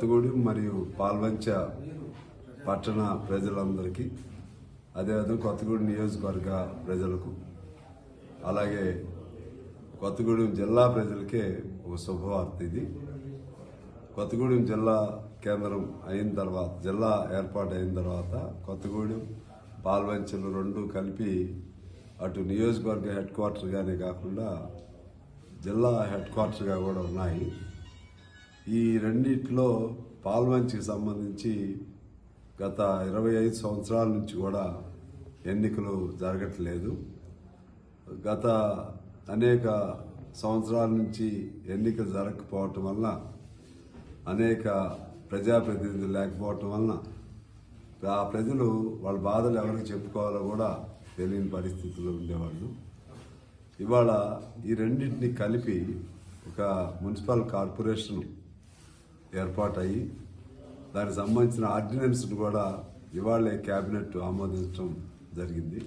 కొత్తగూడెం మరియు పాల్వంచ పట్టణ ప్రజలందరికీ అదేవిధంగా కొత్తగూడెం నియోజకవర్గ ప్రజలకు అలాగే కొత్తగూడెం జిల్లా ప్రజలకే ఒక శుభవార్త ఇది. కొత్తగూడెం జిల్లా కేంద్రం అయిన తర్వాత జిల్లా ఏర్పాటు అయిన తర్వాత కొత్తగూడెం పాల్వంచలు రెండు కలిపి అటు నియోజకవర్గ హెడ్ క్వార్టర్గానే కాకుండా జిల్లా హెడ్ క్వార్టర్గా కూడా ఉన్నాయి. ఈ రెండిట్లో పాల్వంచికి సంబంధించి గత ఇరవై ఐదు సంవత్సరాల నుంచి కూడా ఎన్నికలు జరగట్లేదు. గత అనేక సంవత్సరాల నుంచి ఎన్నికలు జరగకపోవటం వలన అనేక ప్రజాప్రతినిధులు లేకపోవటం వలన ఆ ప్రజలు వాళ్ళ బాధలు ఎవరికి చెప్పుకోవాలో కూడా తెలియని పరిస్థితుల్లో ఉండేవాళ్ళు. ఇవాళ ఈ రెండింటిని కలిపి ఒక మున్సిపల్ కార్పొరేషన్ ఏర్పాటయ్యి దానికి సంబంధించిన ఆర్డినెన్స్ను కూడా ఇవాళే క్యాబినెట్ ఆమోదించడం జరిగింది.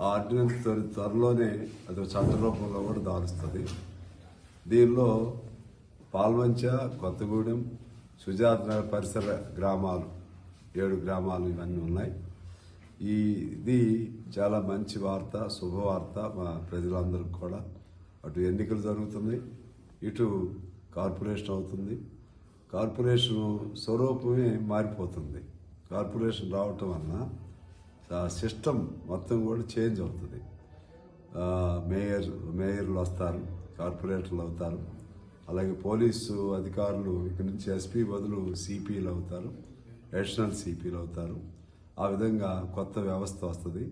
ఆ ఆర్డినెన్స్ త్వరలోనే అది ఒక చట్ట రూపంలో కూడా దారుస్తుంది. దీనిలో పాల్వంచ కొత్తగూడెం సుజాత నగర్ పరిసర గ్రామాలు ఏడు గ్రామాలు ఇవన్నీ ఉన్నాయి. ఈ ఇది చాలా మంచి వార్త శుభవార్త మా ప్రజలందరికీ కూడా. అటు ఎన్నికలు జరుగుతున్నాయి ఇటు కార్పొరేషన్ అవుతుంది. కార్పొరేషన్ స్వరూపమే మారిపోతుంది. కార్పొరేషన్ రావటం వలన సిస్టమ్ మొత్తం కూడా చేంజ్ అవుతుంది. మేయర్ మేయర్లు వస్తారు కార్పొరేటర్లు అవుతారు. అలాగే పోలీసు అధికారులు ఇక్కడి నుంచి ఎస్పీ బదులు సిపిలు అవుతారు అడిషనల్ సిపిలు అవుతారు. ఆ విధంగా కొత్త వ్యవస్థ వస్తుంది.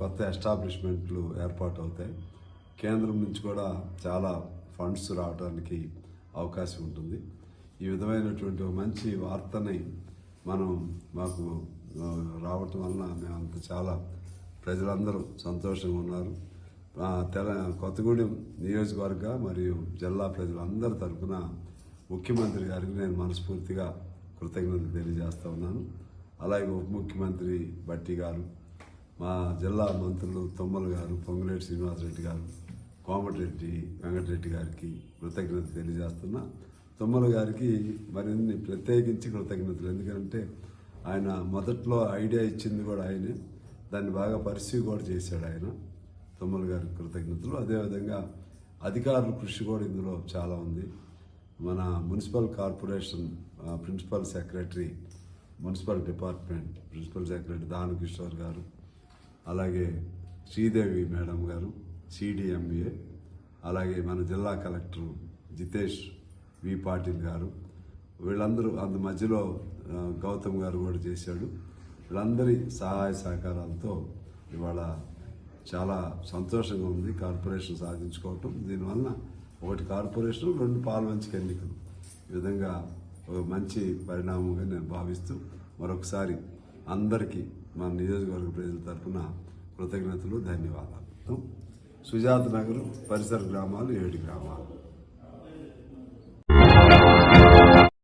కొత్త ఎస్టాబ్లిష్మెంట్లు ఏర్పాటు అవుతాయి కేంద్రం నుంచి కూడా చాలా ఫండ్స్ రావడానికి అవకాశం ఉంటుంది. ఈ విధమైనటువంటి మంచి వార్తని మనం మాకు రావటం వలన మేమంత చాలా ప్రజలందరూ సంతోషంగా ఉన్నారు. తెల కొత్తగూడెం నియోజకవర్గ మరియు జిల్లా ప్రజలందరి తరఫున ముఖ్యమంత్రి గారికి నేను మనస్ఫూర్తిగా కృతజ్ఞతలు తెలియజేస్తా ఉన్నాను. అలాగే ఉప ముఖ్యమంత్రి బట్టి గారు మా జిల్లా మంత్రులు తుమ్మల గారు పొంగులేటి శ్రీనివాసరెడ్డి గారు కోమటిరెడ్డి వెంకటరెడ్డి గారికి కృతజ్ఞత తెలియజేస్తున్నా. తుమ్మల గారికి మరిన్ని ప్రత్యేకించి కృతజ్ఞతలు. ఎందుకంటే ఆయన మొదట్లో ఐడియా ఇచ్చింది కూడా ఆయనే. దాన్ని బాగా పరిస్థితి కూడా చేశాడు ఆయన. తుమ్మల గారికి కృతజ్ఞతలు. అదేవిధంగా అధికారుల కృషి కూడా ఇందులో చాలా ఉంది. మన municipal corporation principal secretary municipal department principal secretary Dana Kishore garu అలాగే శ్రీదేవి మేడం గారు సిడిఎంఏ అలాగే మన జిల్లా కలెక్టర్ జితేష్ వి పాటిల్ గారు. వీళ్ళందరూ అందు మధ్యలో గౌతమ్ గారు కూడా చేశాడు. వీళ్ళందరి సహాయ సహకారాలతో ఇవాళ చాలా సంతోషంగా ఉంది కార్పొరేషన్ సాధించుకోవటం. దీనివల్ల ఒకటి కార్పొరేషన్ రెండు పాల్వంచిక ఎన్నికలు. ఈ విధంగా ఒక మంచి పరిణామంగా నేను భావిస్తూ మరొకసారి అందరికీ మన నియోజకవర్గ ప్రజల తరఫున కృతజ్ఞతలు ధన్యవాదాలు. సుజాత నగర్ పరిసర గ్రామాలు ఏడు గ్రామాలు.